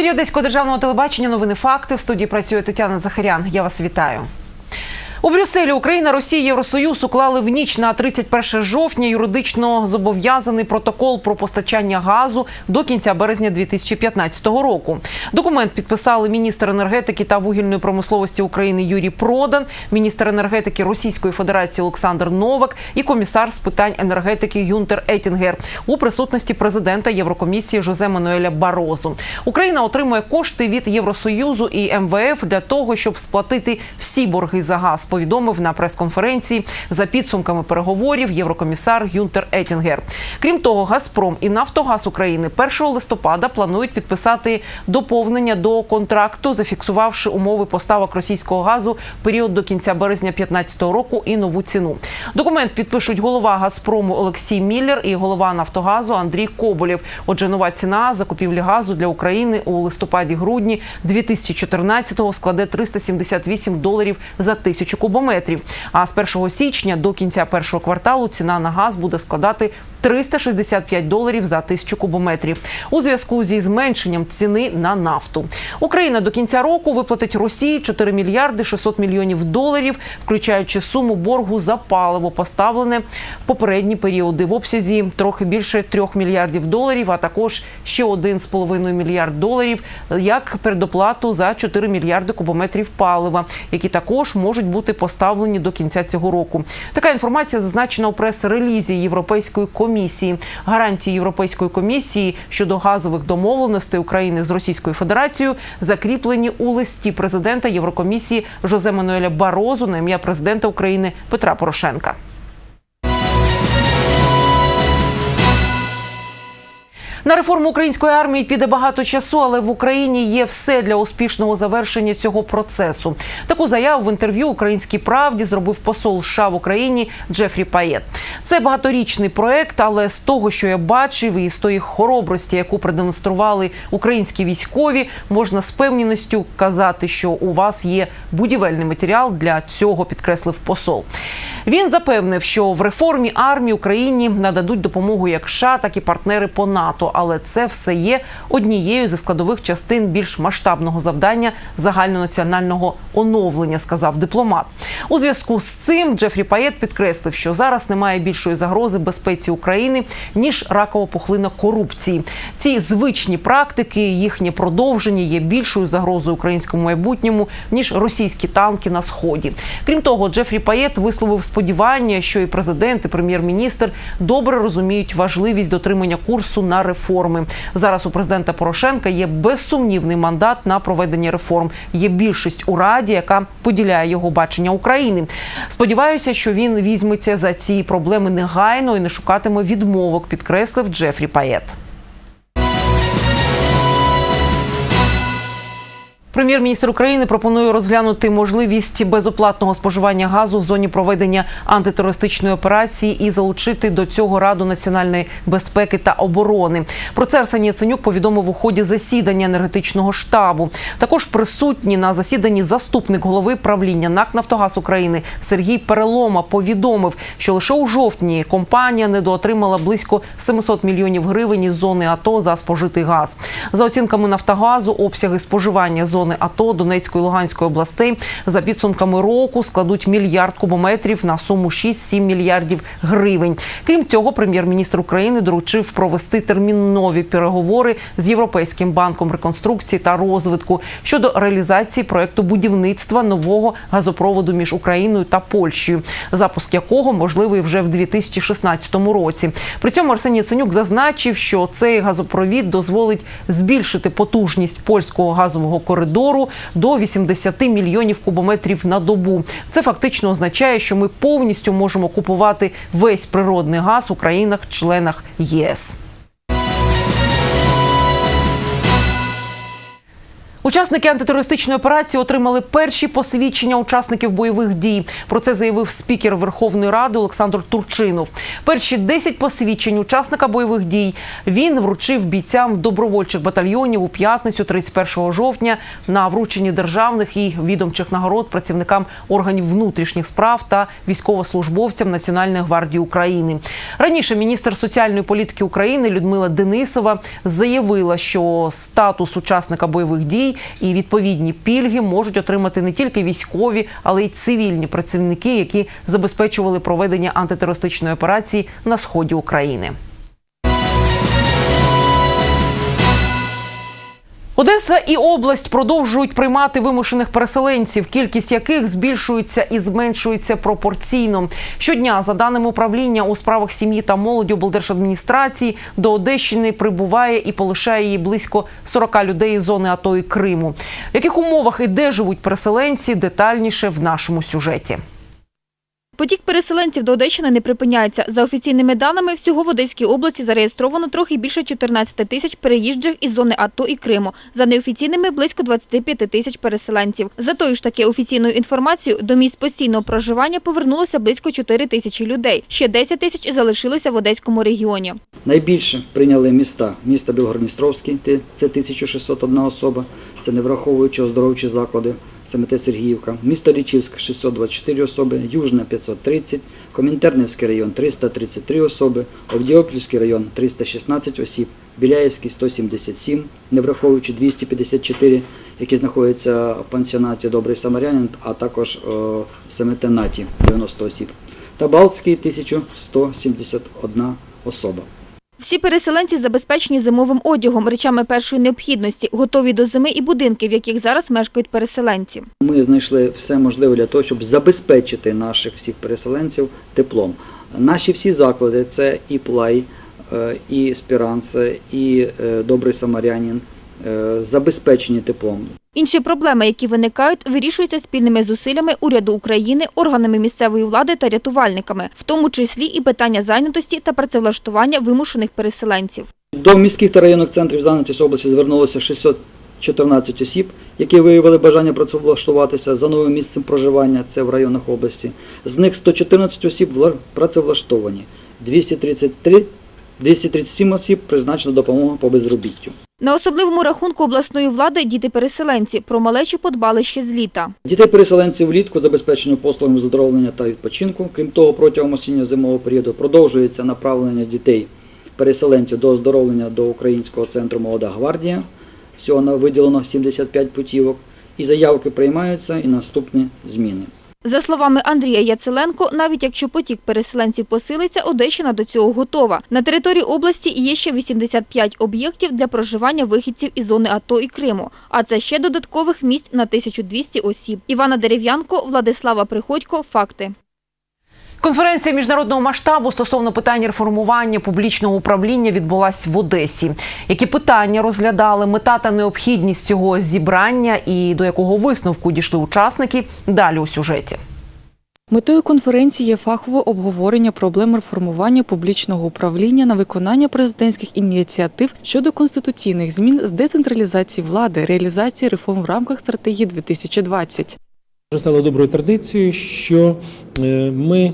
Ефірі Одеського державного телебачення новини факти. В студії працює Тетяна Захарян. Я вас вітаю. У Брюсселі Україна, Росія, Євросоюз уклали в ніч на 31 жовтня юридично зобов'язаний протокол про постачання газу до кінця березня 2015 року. Документ підписали міністр енергетики та вугільної промисловості України Юрій Продан, міністр енергетики Російської Федерації Олександр Новак і комісар з питань енергетики Юнтер Етінгер у присутності президента Єврокомісії Жозе Мануеля Барозу. Україна отримує кошти від Євросоюзу і МВФ для того, щоб сплатити всі борги за газ. Повідомив на прес-конференції за підсумками переговорів єврокомісар Юнтер Етінгер. Крім того, Газпром і Нафтогаз України 1 листопада планують підписати доповнення до контракту, зафіксувавши умови поставок російського газу період до кінця березня 2015 року і нову ціну. Документ підпишуть голова Газпрому Олексій Міллер і голова Нафтогазу Андрій Коболєв. Отже, нова ціна закупівлі газу для України у листопаді-грудні 2014-го складе 378 доларів за тисячу кубометрів. А з 1 січня до кінця першого кварталу ціна на газ буде складати 365 доларів за тисячу кубометрів у зв'язку зі зменшенням ціни на нафту. Україна до кінця року виплатить Росії 4 мільярди 600 мільйонів доларів, включаючи суму боргу за паливо, поставлене в попередні періоди в обсязі трохи більше 3 мільярдів доларів, а також ще 1,5 мільярд доларів як передоплату за 4 мільярди кубометрів палива, які також можуть бути поставлені до кінця цього року. Така інформація зазначена у прес-релізі Європейської комісії. Гарантії Європейської комісії щодо газових домовленостей України з Російською Федерацією закріплені у листі президента Єврокомісії Жозе Мануеля Барозу на ім'я президента України Петра Порошенка. На реформу української армії піде багато часу, але в Україні є все для успішного завершення цього процесу. Таку заяву в інтерв'ю Українській правді зробив посол США в Україні Джефрі Паєт. Це багаторічний проект, але з того, що я бачив, і з тої хоробрості, яку продемонстрували українські військові, можна з певністю казати, що у вас є будівельний матеріал для цього, підкреслив посол. Він запевнив, що в реформі армії Україні нададуть допомогу як США, так і партнери по НАТО. Але це все є однією зі складових частин більш масштабного завдання загальнонаціонального оновлення, сказав дипломат. У зв'язку з цим Джефрі Паєт підкреслив, що зараз немає більшої загрози безпеці України ніж ракова пухлина корупції. Ці звичні практики, їхнє продовження є більшою загрозою українському майбутньому ніж російські танки на сході. Крім того, Джефрі Паєт висловив сподівання, що і президент, і прем'єр-міністр добре розуміють важливість дотримання курсу на реформи. Зараз у президента Порошенка є безсумнівний мандат на проведення реформ. Є більшість у раді, яка поділяє його бачення України. Сподіваюся, що він візьметься за ці проблеми негайно і не шукатиме відмовок, підкреслив Джефрі Паєт. Прем'єр-міністр України пропонує розглянути можливість безоплатного споживання газу в зоні проведення антитерористичної операції і залучити до цього раду національної безпеки та оборони. Про це Арсеній Яценюк повідомив у ході засідання енергетичного штабу. Також присутні на засіданні заступник голови правління НАК Нафтогаз України Сергій Перелома повідомив, що лише у жовтні компанія недоотримала близько 700 мільйонів гривень із зони АТО за спожитий газ. За оцінками Нафтогазу, обсяги споживання зони зони АТО Донецької і Луганської областей за підсумками року складуть мільярд кубометрів на суму 6-7 мільярдів гривень. Крім цього, прем'єр-міністр України доручив провести термінові переговори з Європейським банком реконструкції та розвитку щодо реалізації проекту будівництва нового газопроводу між Україною та Польщею, запуск якого можливий вже в 2016 році. При цьому Арсеній Яценюк зазначив, що цей газопровід дозволить збільшити потужність польського газового коридору коридору до 80 мільйонів кубометрів на добу. Це фактично означає, що ми повністю можемо купувати весь природний газ у країнах-членах ЄС. Учасники антитерористичної операції отримали перші посвідчення учасників бойових дій. Про це заявив спікер Верховної Ради Олександр Турчинов. Перші 10 посвідчень учасника бойових дій він вручив бійцям добровольчих батальйонів у п'ятницю, 31 жовтня, на врученні державних і відомчих нагород працівникам органів внутрішніх справ та військовослужбовцям Національної гвардії України. Раніше міністр соціальної політики України Людмила Денисова заявила, що статус учасника бойових дій і відповідні пільги можуть отримати не тільки військові, але й цивільні працівники, які забезпечували проведення антитерористичної операції на сході України. Одеса і область продовжують приймати вимушених переселенців, кількість яких збільшується і зменшується пропорційно. Щодня, за даними управління у справах сім'ї та молоді облдержадміністрації, до Одещини прибуває і полишає її близько 40 людей із зони АТО і Криму. В яких умовах і де живуть переселенці, детальніше в нашому сюжеті. Потік переселенців до Одещини не припиняється. За офіційними даними, всього в Одеській області зареєстровано трохи більше 14 тисяч переїжджих із зони АТО і Криму. За неофіційними – близько 25 тисяч переселенців. За тою ж таки офіційною інформацією, до місць постійного проживання повернулося близько 4 тисячі людей. Ще 10 тисяч залишилося в Одеському регіоні. Найбільше прийняли міста. Місто Білгородністровський, це 1601 особа, це не враховуючи оздоровчі заклади, СМТ Сергіївка. Місто Лічівськ 624 особи, Южне 530, Комінтернівський район 333 особи, Овдіопільський район 316 осіб, Біляївський 177, не враховуючи 254, які знаходяться в пансіонаті Добрий Самарянин, а також е, в СМТ Наті 90 осіб. Та Балтський 1171 особа. Всі переселенці забезпечені зимовим одягом, речами першої необхідності, готові до зими і будинки, в яких зараз мешкають переселенці. Ми знайшли все можливе для того, щоб забезпечити наших всіх переселенців теплом. Наші всі заклади це і Плай, е, і Спіранс, і е, Добрий Самарянин, е, забезпечені теплом. Інші проблеми, які виникають, вирішуються спільними зусиллями уряду України, органами місцевої влади та рятувальниками, в тому числі і питання зайнятості та працевлаштування вимушених переселенців. До міських та районних центрів зайнятості області звернулося 614 осіб, які виявили бажання працевлаштуватися за новим місцем проживання, це в районах області. З них 114 осіб вла- працевлаштовані, 233, 237 осіб призначено допомогу по безробіттю. На особливому рахунку обласної влади діти-переселенці про малечу подбали ще з літа. Дітей-переселенців влітку забезпечено послугами з оздоровлення та відпочинку. Крім того, протягом осінньо-зимового періоду продовжується направлення дітей-переселенців до оздоровлення до Українського центру Молода гвардія. Всього виділено 75 путівок. І заявки приймаються, і наступні зміни. За словами Андрія Яцеленко, навіть якщо потік переселенців посилиться, Одещина до цього готова. На території області є ще 85 об'єктів для проживання вихідців із зони АТО і Криму, а це ще додаткових місць на 1200 осіб. Івана Дерев'янко, Владислава Приходько. Факти. Конференція міжнародного масштабу стосовно питань реформування публічного управління відбулась в Одесі. Які питання розглядали мета та необхідність цього зібрання і до якого висновку дійшли учасники? Далі у сюжеті. Метою конференції є фахове обговорення проблем реформування публічного управління на виконання президентських ініціатив щодо конституційних змін з децентралізації влади, реалізації реформ в рамках стратегії 2020. Вже стало доброю традицією, що е, ми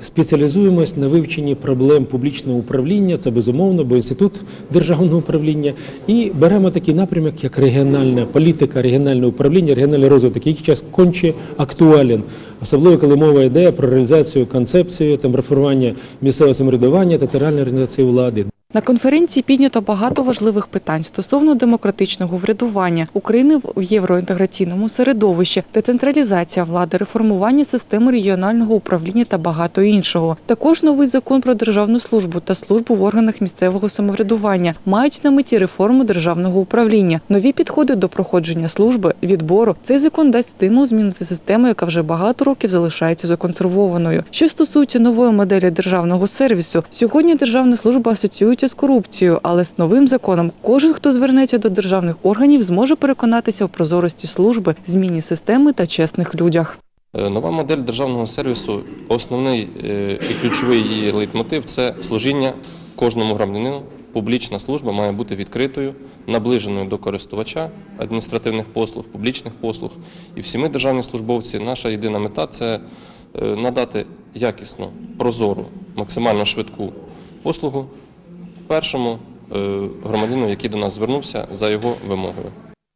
спеціалізуємось на вивченні проблем публічного управління, це безумовно, бо інститут державного управління, і беремо такий напрямок, як регіональна політика, регіональне управління, регіональний розвиток, який час конче актуален, особливо коли мова йде про реалізацію концепції там реформування місцевого самоврядування та територіальної організації влади. На конференції піднято багато важливих питань стосовно демократичного врядування України в євроінтеграційному середовищі, децентралізація влади, реформування системи регіонального управління та багато іншого. Також новий закон про державну службу та службу в органах місцевого самоврядування мають на меті реформу державного управління, нові підходи до проходження служби, відбору. Цей закон дасть стимул змінити систему, яка вже багато років залишається законсервованою. Що стосується нової моделі державного сервісу, сьогодні державна служба асоціюється з корупцією, але з новим законом кожен, хто звернеться до державних органів, зможе переконатися в прозорості служби, зміні системи та чесних людях. Е, Нова модель державного сервісу, основний е, і ключовий її лейтмотив це служіння кожному громадянину публічна служба має бути відкритою, наближеною до користувача адміністративних послуг, публічних послуг. І всі ми, державні службовці, наша єдина мета це е, надати якісну, прозору, максимально швидку послугу першому е, громадянину, який до нас звернувся за його вимогою.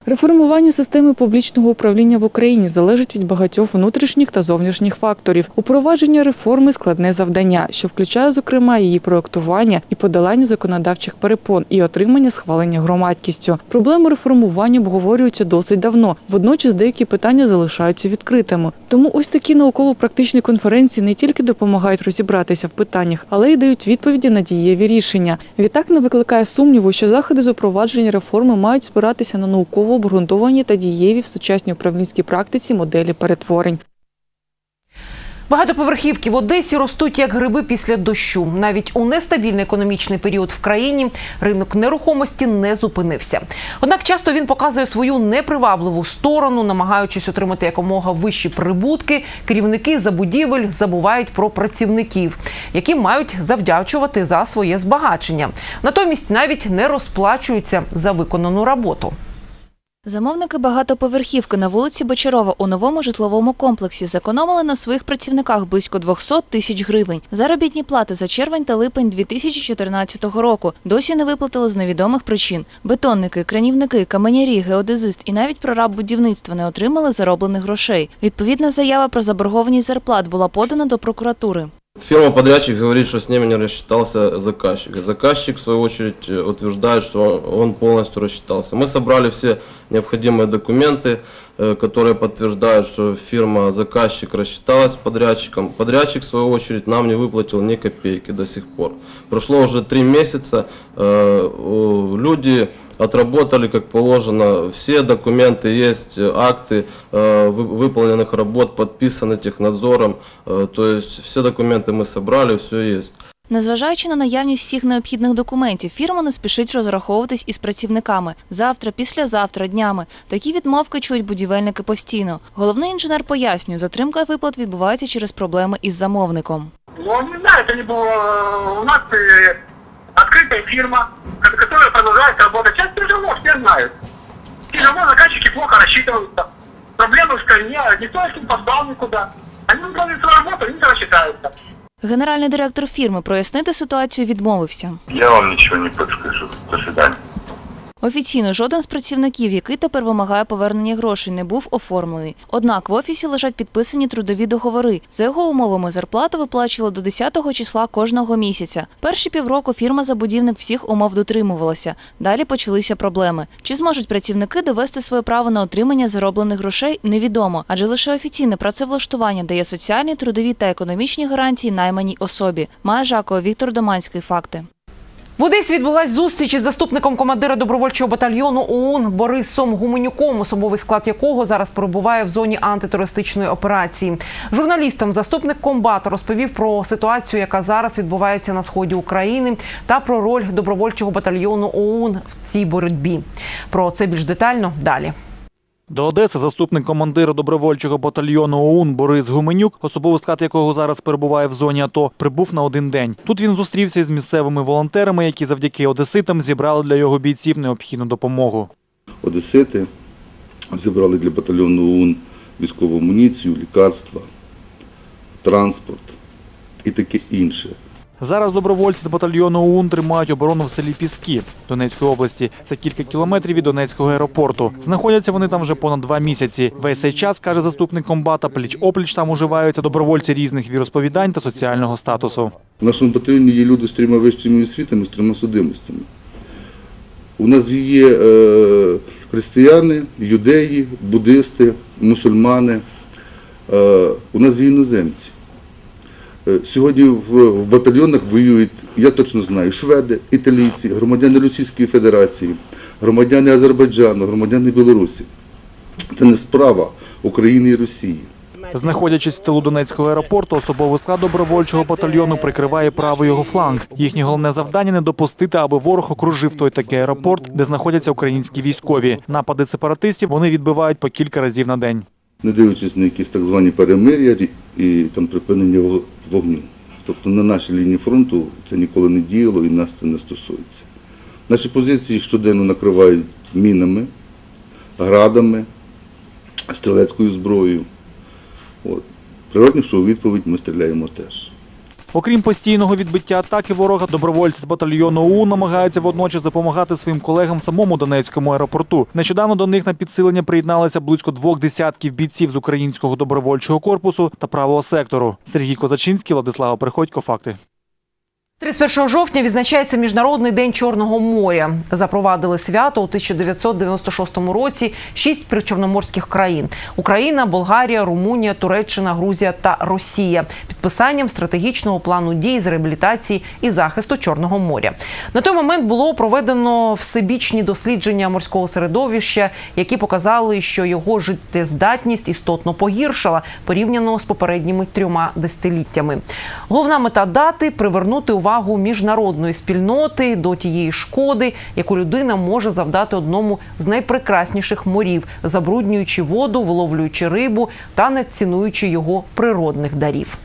Реформування системи публічного управління в Україні залежить від багатьох внутрішніх та зовнішніх факторів. Упровадження реформи складне завдання, що включає, зокрема, її проектування і подолання законодавчих перепон і отримання схвалення громадськістю. Проблеми реформування обговорюються досить давно. Водночас деякі питання залишаються відкритими. Тому ось такі науково-практичні конференції не тільки допомагають розібратися в питаннях, але й дають відповіді на дієві рішення. Відтак не викликає сумніву, що заходи з упровадження реформи мають спиратися на науково обґрунтовані та дієві в сучасній управлінській практиці моделі перетворень. Багатоповерхівки в Одесі ростуть як гриби після дощу. Навіть у нестабільний економічний період в країні ринок нерухомості не зупинився. Однак часто він показує свою непривабливу сторону, намагаючись отримати якомога вищі прибутки. Керівники забудівель забувають про працівників, які мають завдячувати за своє збагачення. Натомість навіть не розплачуються за виконану роботу. Замовники багатоповерхівки на вулиці Бочарова у новому житловому комплексі зекономили на своїх працівниках близько 200 тисяч гривень. Заробітні плати за червень та липень 2014 року досі не виплатили з невідомих причин. Бетонники, кранівники, каменярі, геодезист і навіть прораб будівництва не отримали зароблених грошей. Відповідна заява про заборгованість зарплат була подана до прокуратури. Фирма-подрядчик говорит, что с ними не рассчитался заказчик. Заказчик, в свою очередь, э, утверждает, что он полностью рассчитался. Мы собрали все необходимые документы, э, которые подтверждают, что фирма-заказчик рассчиталась с подрядчиком. Подрядчик, в свою очередь, нам не выплатил ни копейки до сих пор. Прошло уже три месяца, э, люди отработали как положено, все документы есть, э, акты э, вы- выполненных работ подписаны технадзором, Э, то есть все документы мы собрали, все есть. Незважаючи на наявність всіх необхідних документів, фірма не спішить розраховуватись із працівниками завтра, післязавтра, днями. Такі відмовки чують будівельники постійно. Головний інженер пояснює, затримка виплат відбувається через проблеми із замовником. Ну, не знаю, это не было... э, У нас э, открытая фирма, ко- которая продолжает работать. Сейчас тяжело, все знают. Тяжело, заказчики плохо рассчитываются. Проблемы в стране, никто их не послал никуда. Они выполняют свою работу, они не рассчитаются. Генеральний директор фірми прояснити ситуацію відмовився. Я вам ничего не подскажу. До свидания. Офіційно жоден з працівників, який тепер вимагає повернення грошей, не був оформлений. Однак в офісі лежать підписані трудові договори. За його умовами зарплату виплачували до 10-го числа кожного місяця. Перші півроку фірма забудівник всіх умов дотримувалася. Далі почалися проблеми. Чи зможуть працівники довести своє право на отримання зароблених грошей, невідомо, адже лише офіційне працевлаштування дає соціальні, трудові та економічні гарантії найманій особі. Має Жакова Віктор Доманський. Факти. В Одесі відбулась зустріч із заступником командира добровольчого батальйону ОУН Борисом Гуменюком, особовий склад якого зараз перебуває в зоні антитерористичної операції. Журналістам заступник комбата розповів про ситуацію, яка зараз відбувається на сході України, та про роль добровольчого батальйону ОУН в цій боротьбі. Про це більш детально далі. До Одеси заступник командира добровольчого батальйону ОУН Борис Гуменюк, особовий склад якого зараз перебуває в зоні АТО, прибув на один день. Тут він зустрівся з місцевими волонтерами, які завдяки одеситам зібрали для його бійців необхідну допомогу. Одесити зібрали для батальйону ОУН військову амуніцію, лікарства, транспорт і таке інше. Зараз добровольці з батальйону ОУН тримають оборону в селі Піски Донецької області. Це кілька кілометрів від Донецького аеропорту. Знаходяться вони там вже понад два місяці. Весь цей час каже заступник комбата, пліч опліч там уживаються добровольці різних віросповідань та соціального статусу. В нашому батальйоні є люди з трьома вищими освітами, з трьома судимостями. У нас є е, християни, юдеї, буддисти, мусульмани. Е, у нас є іноземці. Е, Сьогодні в, в батальйонах воюють, я точно знаю, шведи, італійці, громадяни Російської Федерації, громадяни Азербайджану, громадяни Білорусі. Це не справа України і Росії. Знаходячись в тилу Донецького аеропорту, особовий склад добровольчого батальйону прикриває правий його фланг. Їхнє головне завдання не допустити, аби ворог окружив той такий аеропорт, де знаходяться українські військові. Напади сепаратистів вони відбивають по кілька разів на день. Не дивлячись на якісь так звані перемир'я і- там припинення вогню. Тобто на нашій лінії фронту це ніколи не діяло і нас це не стосується. Наші позиції щоденно накривають мінами, градами, стрілецькою зброєю. От. Природно, що у відповідь ми стріляємо теж. Окрім постійного відбиття атаки ворога, добровольці з батальйону УУ намагаються водночас допомагати своїм колегам в самому Донецькому аеропорту. Нещодавно до них на підсилення приєдналися близько двох десятків бійців з українського добровольчого корпусу та правого сектору. Сергій Козачинський, Владислава Приходько. Факти. 31 жовтня відзначається Міжнародний день Чорного моря. Запровадили свято у 1996 році шість причорноморських країн: Україна, Болгарія, Румунія, Туреччина, Грузія та Росія підписанням стратегічного плану дій з реабілітації і захисту Чорного моря. На той момент було проведено всебічні дослідження морського середовища, які показали, що його життєздатність істотно погіршила порівняно з попередніми трьома десятиліттями. Головна мета дати привернути увагу міжнародної спільноти до тієї шкоди, яку людина може завдати одному з найпрекрасніших морів, забруднюючи воду, виловлюючи рибу та не цінуючи його природних дарів.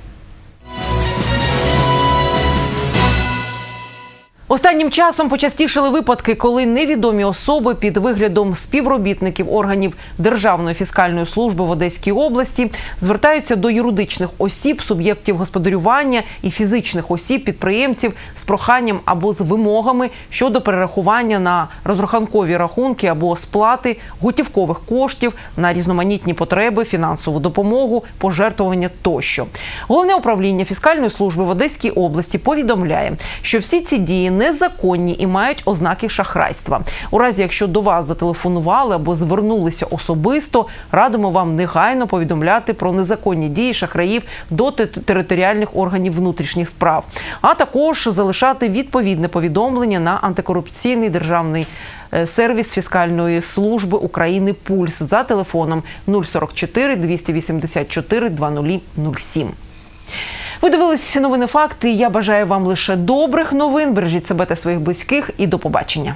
Останнім часом почастішали випадки, коли невідомі особи під виглядом співробітників органів Державної фіскальної служби в Одеській області звертаються до юридичних осіб, суб'єктів господарювання і фізичних осіб, підприємців з проханням або з вимогами щодо перерахування на розрахункові рахунки або сплати готівкових коштів на різноманітні потреби, фінансову допомогу, пожертвування тощо. Головне управління фіскальної служби в Одеській області повідомляє, що всі ці дії незаконні і мають ознаки шахрайства. У разі, якщо до вас зателефонували або звернулися особисто, радимо вам негайно повідомляти про незаконні дії шахраїв до територіальних органів внутрішніх справ, а також залишати відповідне повідомлення на антикорупційний державний. е, Сервіс фіскальної служби України Пульс за телефоном 044 284 2007. Ви дивилися новини факти. Я бажаю вам лише добрих новин. Бережіть себе та своїх близьких і до побачення.